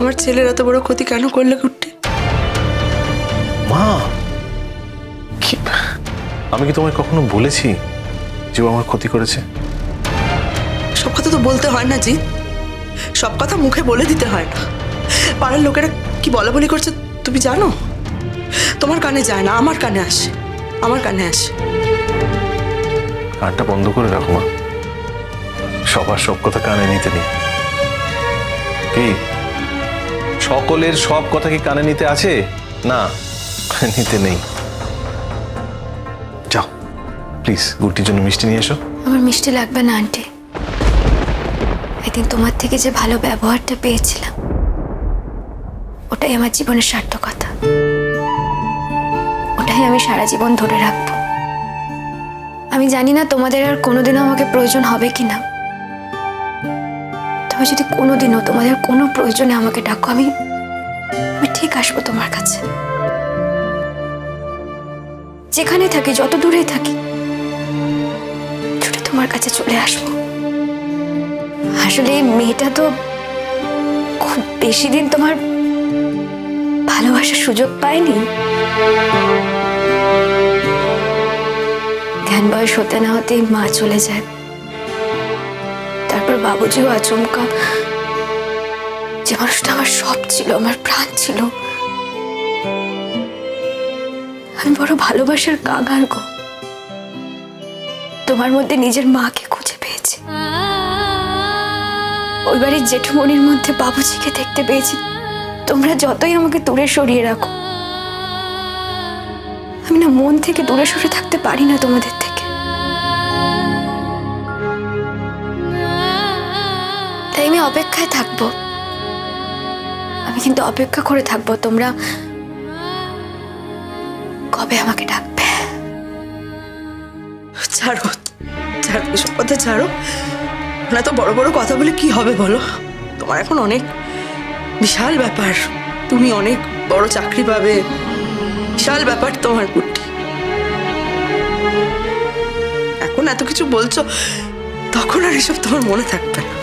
আমার ছেলের এত বড় ক্ষতি কেন করলে কুট্টি? মা! আমি কি তোমায় কখনো বলেছি যে ও আমার ক্ষতি করেছে? সব কথা তো বলতে হয় না জি সব কথা মুখে বলে দিতে হয় না। পাড়ার লোকেরা কি বলা বলি করছে তুমি জানো? তোমার কানে যায় না আমার কানে আসে। আমার কানে আসে। কানটা বন্ধ করে রাখো মা। সবার সব কথা কানে নিতে নেই। কি? সকলের সব কথা কি কানে নিতে আছে? না, নিতে নেই। যাও প্লিজ গুটির জন্য মিষ্টি নিয়ে এসো। আমার মিষ্টি লাগবে না, আন্টি। একদিন তোমার থেকে যে ভালো ব্যবহারটা পেয়েছিলাম, ওটাই আমার জীবনের সার্থকতা ওটাই আমি সারা জীবন ধরে রাখব। আমি জানি না তোমাদের আর কোনোদিনও আমাকে প্রয়োজন হবে কি না তবে যদি কোনোদিনও তোমাদের কোনো প্রয়োজনে আমাকে ডাকো, আমি আমি ঠিক আসব তোমার কাছে। যেখানে থাকি, যত দূরেই থাকি, ছুটে তোমার কাছে চলে আসব। আসলে মেয়েটা তো খুব বেশি দিন তোমার ভালোবাসার সুযোগ পায়নি। জ্ঞান বয়স হতে না হতেই মা চলে যায়। বাবুজিও আচমকা। যে মানুষটা আমার সব ছিল, আমার প্রাণ ছিল। আমি বড় ভালোবাসার কাঙাল গো। তোমার মধ্যে নিজের মাকে খুঁজে পেয়েছি। ওই বাড়ির জেঠুমনির মধ্যে বাবুজিকে দেখতে পেয়েছি। তোমরা যতই আমাকে দূরে সরিয়ে রাখো। আমি না মন থেকে দূরে সরে থাকতে পারি না তোমাদের অপেক্ষায় থাকব। আমি কিন্তু অপেক্ষা করে থাকব, তোমরা কবে আমাকে ডাকবে? ছাড়ো ছাড়ো, এসব কথা ছাড়ো। না তো বড় বড় কথা বলে কি হবে বলো? তোমার এখন অনেক বিশাল ব্যাপার। তুমি অনেক বড় চাকরি পাবে। বিশাল ব্যাপার তোমার কুট্টি এখন এত কিছু বলছো, তখন আর এসব তোমার মনে থাকবে না।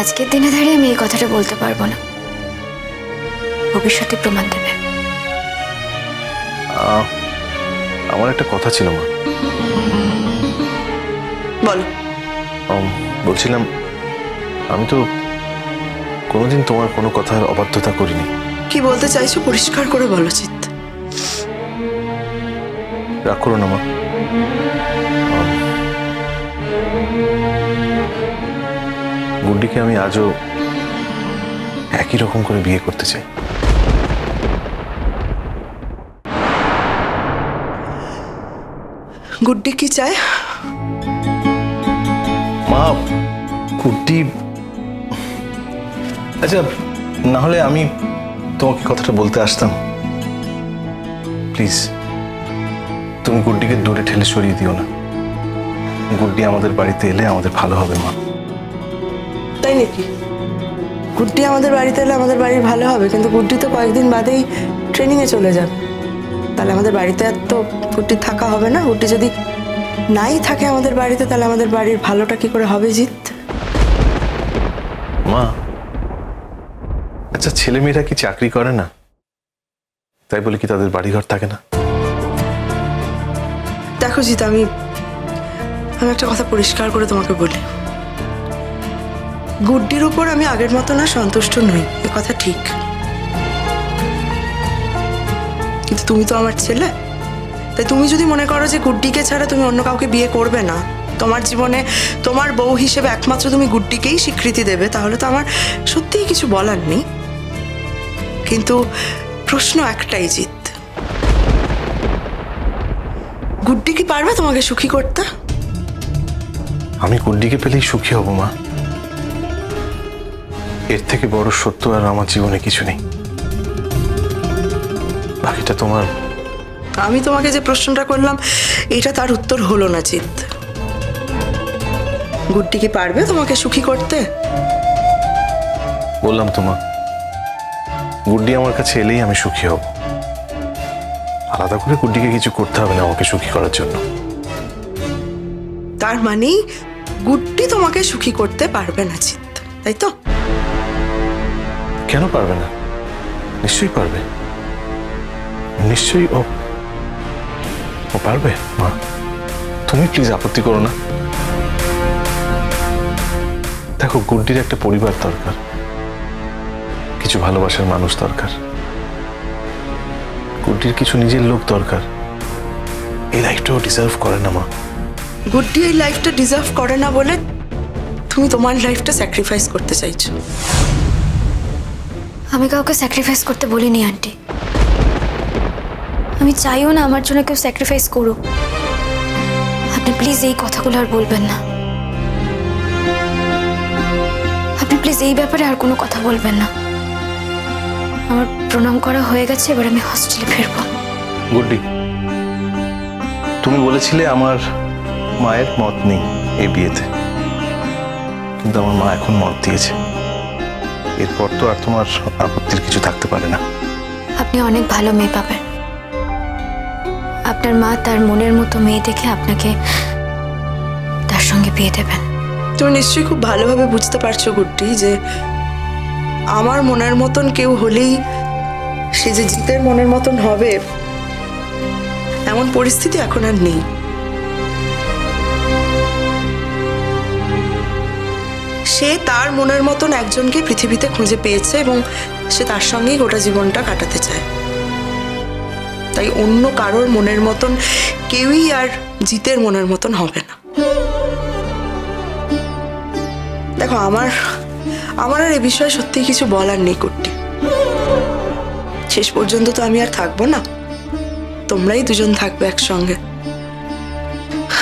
আজকের দিনে দাঁড়িয়ে আমি এই কথাটা বলতে পারব না। ভবিষ্যতে প্রমাণ দেবে। আমার একটা কথা ছিল মা। বলো। বলছিলাম আমি তো কোনোদিন তোমার কোনো কথার অবাধ্যতা করিনি। কি বলতে চাইছো পরিষ্কার করে বলো চিত রাগ করো না মা। গুড্ডিকে আমি আজও একই রকম করে বিয়ে করতে চাই। গুড্ডি কি চায়? মা গুড্ডি আচ্ছা না হলে আমি তোমাকে কথাটা বলতে আসতাম। প্লিজ তুমি গুড্ডিকে দূরে ঠেলে সরিয়ে দিও না। গুড্ডি আমাদের বাড়িতে এলে আমাদের ভালো হবে মা। তাই নাকি? গুড্ডি আমাদের বাড়িতে এলে আমাদের বাড়ির ভালো হবে কিন্তু গুড্ডি তো কয়েকদিন বাদেই ট্রেনিংয়ে চলে যাবে। তাহলে আমাদের বাড়িতে আর তো গুড্ডি থাকা হবে না গুড্ডি যদি নাই থাকে আমাদের বাড়িতে তাহলে আমাদের বাড়ির ভালোটা কি করে হবে জিত মা আচ্ছা ছেলে মেয়েরা কি চাকরি করে না? তাই বলে কি তাদের বাড়িঘর থাকে না? দেখো জিত আমি আমি একটা কথা পরিষ্কার করে তোমাকে বলি। গুড্ডির উপর আমি আগের মতো না, সন্তুষ্ট নই। এ কথা ঠিক। কিন্তু তুমি তো আমার ছেলে। তাই তুমি যদি মনে করো যে গুড্ডিকে ছাড়া তুমি অন্য কাউকে বিয়ে করবে না, তোমার জীবনে তোমার বউ হিসেবে একমাত্র তুমি গুড্ডিকেই স্বীকৃতি দেবে, তাহলে তো আমার সত্যিই কিছু বলার নেই। কিন্তু প্রশ্ন একটাই জিত। গুড্ডি কি পারবে তোমাকে সুখী করতে? আমি গুড্ডিকে পেলেই সুখী হব, মা। এর থেকে বড় সত্য আর আমার জীবনে কিছু নেই। বাকিটা তোমার। আমি তোমাকে যে প্রশ্নটা করলাম এটা তার উত্তর হলো না চিত গুড্ডি কি পারবে তোমাকে সুখী করতে? বললাম তো মা গুড্ডি আমার কাছে এলেই আমি সুখী হব। আলাদা করে গুড্ডিকে কিছু করতে হবে না আমাকে সুখী করার জন্য। তার মানেই গুড্ডি তোমাকে সুখী করতে পারবে না চিত তাই তো? কেন পারবে না? নিশ্চয়ই পারবে। নিশ্চয়ই ও ও পারবে, মা। তুমি প্লিজ আপত্তি করো না। দেখো, গুড্ডির একটা পরিবার দরকার। কিছু ভালোবাসার মানুষ দরকার। গুড্ডির কিছু নিজের লোক দরকার। এই লাইফটাও ডিজার্ভ করে না, মা। গুড্ডি, এই লাইফটা ডিজার্ভ করে না বলে তুমি তোমার লাইফটা স্যাক্রিফাইস করতে চাইছো। আমি কাউকে স্যাক্রিফাইস করতে বলিনি, আন্টি। আমি চাইও না আমার জন্য কেউ স্যাক্রিফাইস করুক। আপনি প্লিজ এই কথাগুলো আর বলবেন না। আপনি প্লিজ এই ব্যাপারে আর কোনো কথা বলবেন না। আমার প্রণাম করা হয়ে গেছে, এবার আমি হস্টেলে ফিরবো। গুড্ডি, তুমি বলেছিলে আমার মায়ের মত নেই এই বিয়েতে। কিন্তু আমার মা এখন মত দিয়েছে। এরপর তো আর তোমার আপত্তির কিছু থাকতে পারে না। আপনি অনেক ভালো মেয়ে পাবেন। আপনার মা তার মনের মতো মেয়ে দেখে আপনাকে তার সঙ্গে বিয়ে দেবেন। তুমি নিশ্চয়ই খুব ভালোভাবে বুঝতে পারছ গুড্ডি যে আমার মনের মতন কেউ হলেই সে যে জিতের মনের মতন হবে এমন পরিস্থিতি এখন আর নেই। সে তার মনের মতন একজনকে পৃথিবীতে খুঁজে পেয়েছে এবং সে তার সঙ্গেই গোটা জীবনটা কাটাতে চায়। তাই অন্য কারোর মনের মতন কেউই আর জিতের মনের মতন হবে না। দেখো, আমার আমার আর এ বিষয়ে সত্যি কিছু বলার নেই, কুট্টি। শেষ পর্যন্ত তো আমি আর থাকব না। তোমরাই দুজন থাকবে একসঙ্গে।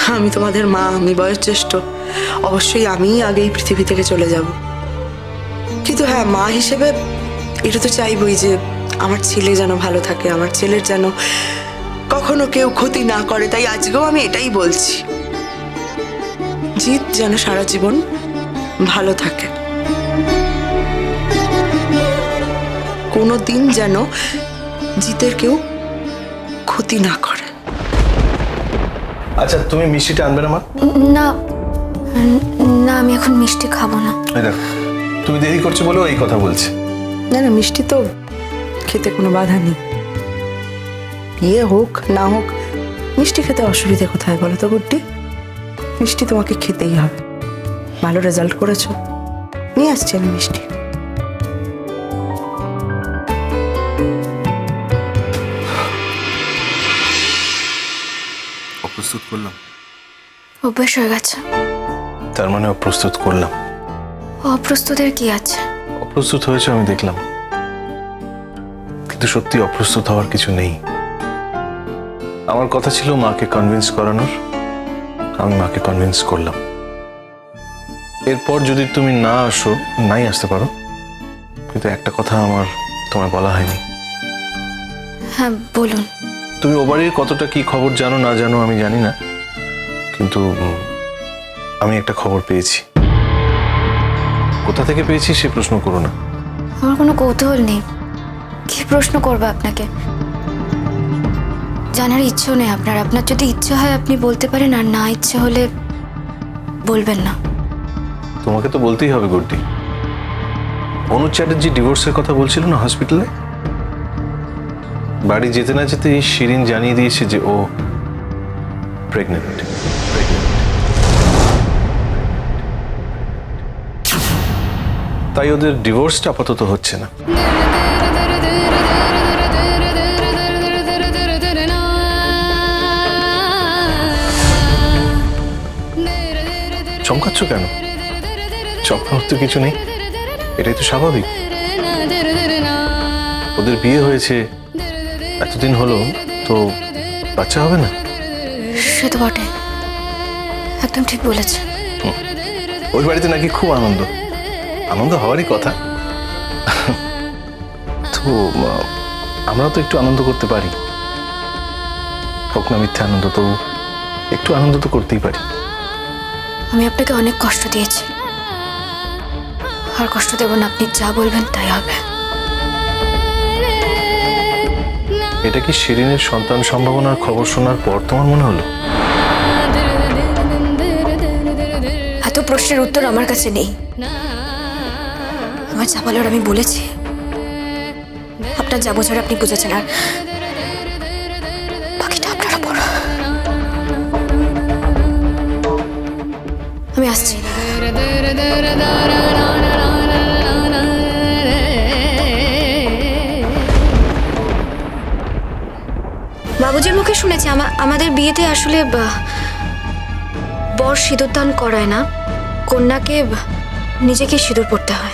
আমি তোমাদের মা, আমি বয়োজ্যেষ্ঠ। অবশ্যই আমিই আগে এই পৃথিবী থেকে চলে যাব। কিন্তু হ্যাঁ মা হিসেবে এটা তো চাইবই যে আমার ছেলে যেন ভালো থাকে আমার ছেলের যেন কখনো কেউ ক্ষতি না করে। তাই আজকেও আমি এটাই বলছি। জিৎ যেন সারা জীবন ভালো থাকে। কোনো দিন যেন জিতের কেউ ক্ষতি না করে। আচ্ছা তুমি মিষ্টিটা আনবে না মা? না না আমি এখন মিষ্টি খাব না। দেখো তুমি দেরি করছ বলেও এই কথা বলছে। না না মিষ্টি তো খেতে কোনো বাধা নেই। বিয়ে হোক না হোক মিষ্টি খেতে অসুবিধে কোথায় বলো তো গুড্ডি? মিষ্টি তোমাকে খেতেই হবে। ভালো রেজাল্ট করেছ। নিয়ে আসছি আমি মিষ্টি। অপ্রস্তুত করলাম। অভ্যেস হয়ে গেছে। তার মানে অপ্রস্তুত করলাম। অপ্রস্তুতের কি আছে? অপ্রস্তুত হয়েছে আমি দেখলাম। কিন্তু সত্যি অপ্রস্তুত হওয়ার কিছু নেই। আমার কথা ছিল মাকে কনভিন্স করানোর। আমি মাকে কনভিন্স করলাম। এরপর যদি তুমি না আসো নাই আসতে পারো। কিন্তু একটা কথা আমার তোমায় বলা হয়নি। হ্যাঁ বলুন। তুমি ও বাড়ির কতটা কি খবর জানো না জানো আমি জানি না। কিন্তু আমি একটা খবর পেয়েছি। কোথা থেকে পেয়েছি সে প্রশ্ন করো না। আমার কোনো কৌতূহল নেই। কি প্রশ্ন করব আপনাকে? জানার ইচ্ছেও নেই আপনার। আপনার যদি ইচ্ছে হয় আপনি বলতে পারেন আর না ইচ্ছে হলে বলবেন না। তোমাকে তো বলতেই হবে গুড্ডি। অনুজ চ্যাটার্জি ডিভোর্সের কথা বলছিল না হসপিটালে বাড়ি যেতে না যেতে শিরিন জানিয়ে দিয়েছে যে ও প্রেগনেন্ট তাই ওদের ডিভোর্সটা আপাতত হচ্ছে না। চমকাচ্ছ কেন? চমকানোর তো কিছু নেই। এটাই তো স্বাভাবিক। ওদের বিয়ে হয়েছে এতদিন হলো তো বাচ্চা হবে না? সে তো বটে। একদম ঠিক বলেছে। ওই বাড়িতে নাকি খুব আনন্দ। আনন্দ হওয়ারই কথা। তো আমরা তো একটু আনন্দ করতে পারি। হোক না মিথ্যে আনন্দ তো একটু আনন্দ তো করতেই পারি। আমি আপনাকে অনেক কষ্ট দিয়েছি। আর কষ্ট দেব না আপনি যা বলবেন তাই হবে। এটা কি শিরিনের সন্তান সম্ভাবনার খবর শোনার পর তোমার মনে হলো? এত প্রশ্নের উত্তর আমার কাছে নেই। আমার যা বলার আমি বলেছি। আপনার যা বোঝার আপনি বুঝেছেন, আর আমি আসছি। বাবুজির মুখে শুনেছি আমাদের বিয়েতে আসলে, বা- সিঁদুর দান করায় না। কন্যাকে নিজেকে সিঁদুর পড়তে হয়।